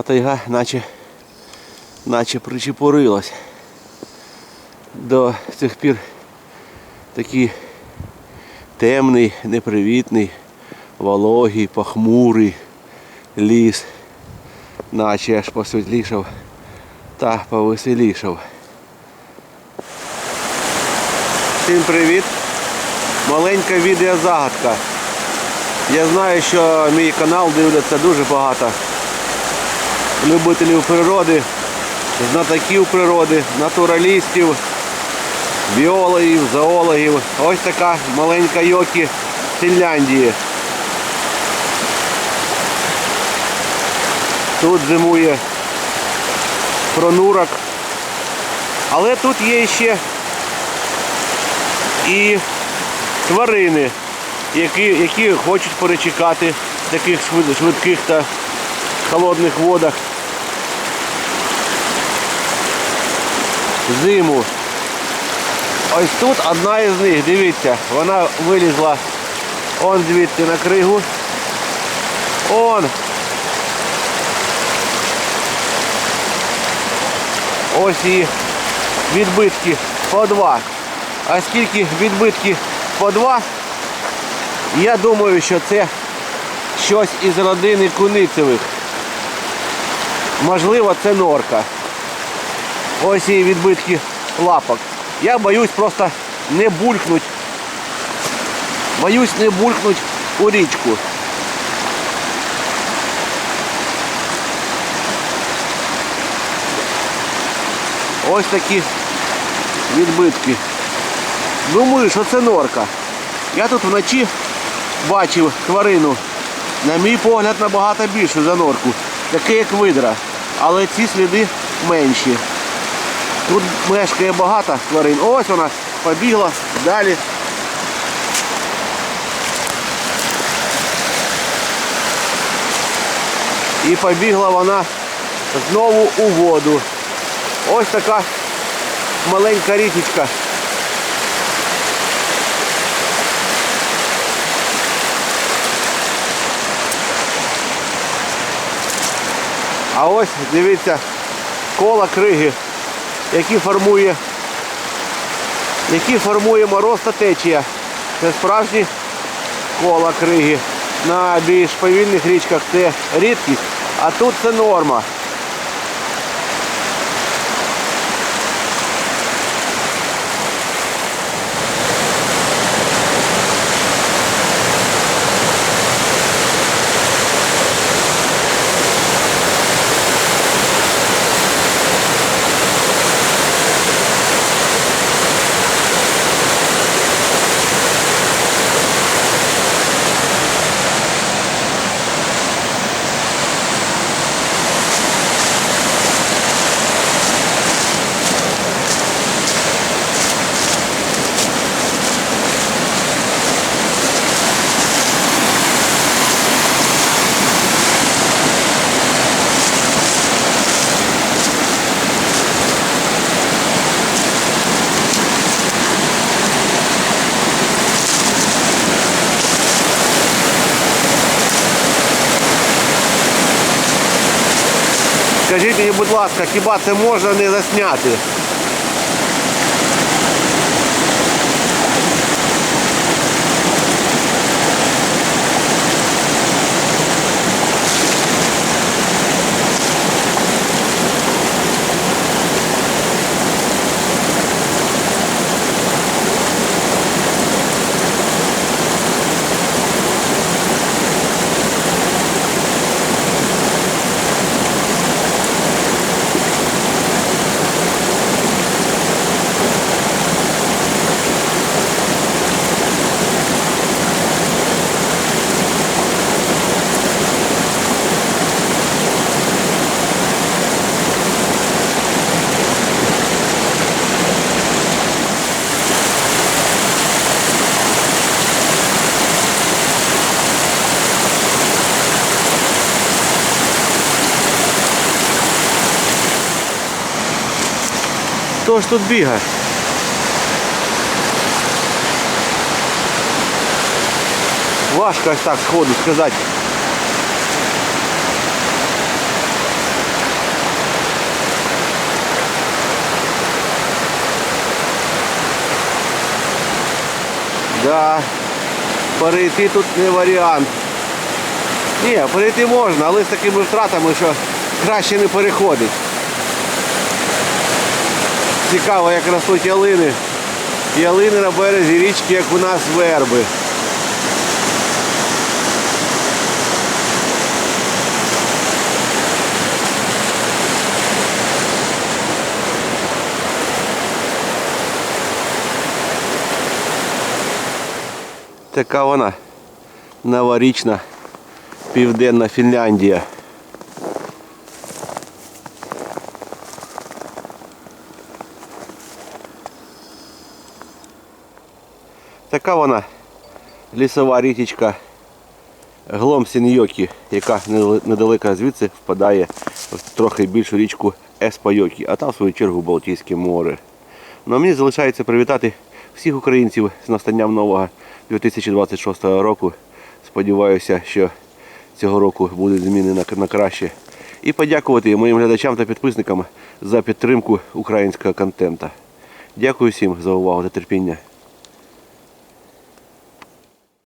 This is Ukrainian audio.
а тайга наче, наче причепурилась. До цих пір такий темний, непривітний, вологий, похмурий ліс, наче аж посвітлішав та повеселішав. Всім привіт! Маленька відеозагадка. Я знаю, що мій канал дивляться дуже багато любителів природи, знатоків природи, натуралістів, біологів, зоологів. Ось така маленька йокі Фінляндії. Тут зимує пронурок. Але тут є ще і тварини, які, які хочуть перечекати в таких швидких та холодних водах. Зиму. Ось тут одна із них, дивіться, вона вилізла он звідти на кригу. Он. Ось і відбитки по два. А скільки відбитків по два, я думаю, що це щось із родини куницевих. Можливо, це норка. Ось і відбитки лапок. Я боюсь просто не булькнуть. Боюсь не булькнуть у річку. Ось такі відбитки. Думаю, що це норка. Я тут вночі бачив тварину. На мій погляд, набагато більшу за норку. Таке як видра. Але ці сліди менші. Тут мешкає багато тварин. Ось вона побігла далі. І побігла вона знову у воду. Ось така маленька річечка. А ось дивіться кола криги, які формує, які формує мороз та течія. Це справжні кола криги. На більш повільних річках це рідкість, а тут це норма. Скажіть мені, будь ласка, хіба це можна не засняти? Хто ж тут бігає? Важко ось так сходу сказати. Да, перейти тут не варіант. Ні, перейти можна, але з такими втратами, що краще не переходить. Цікаво, як ростуть ялини. Ялини на березі річки, як у нас верби. Така вона новорічна південна Фінляндія. Така вона лісова річечка Гломсіньйокі, яка недал- недалеко звідси впадає в трохи більшу річку Еспайокі, а там в свою чергу Балтійське море. Ну а мені залишається привітати всіх українців з настанням нового 2026 року. Сподіваюся, що цього року будуть зміни на, на краще. І подякувати моїм глядачам та підписникам за підтримку українського контенту. Дякую всім за увагу та терпіння.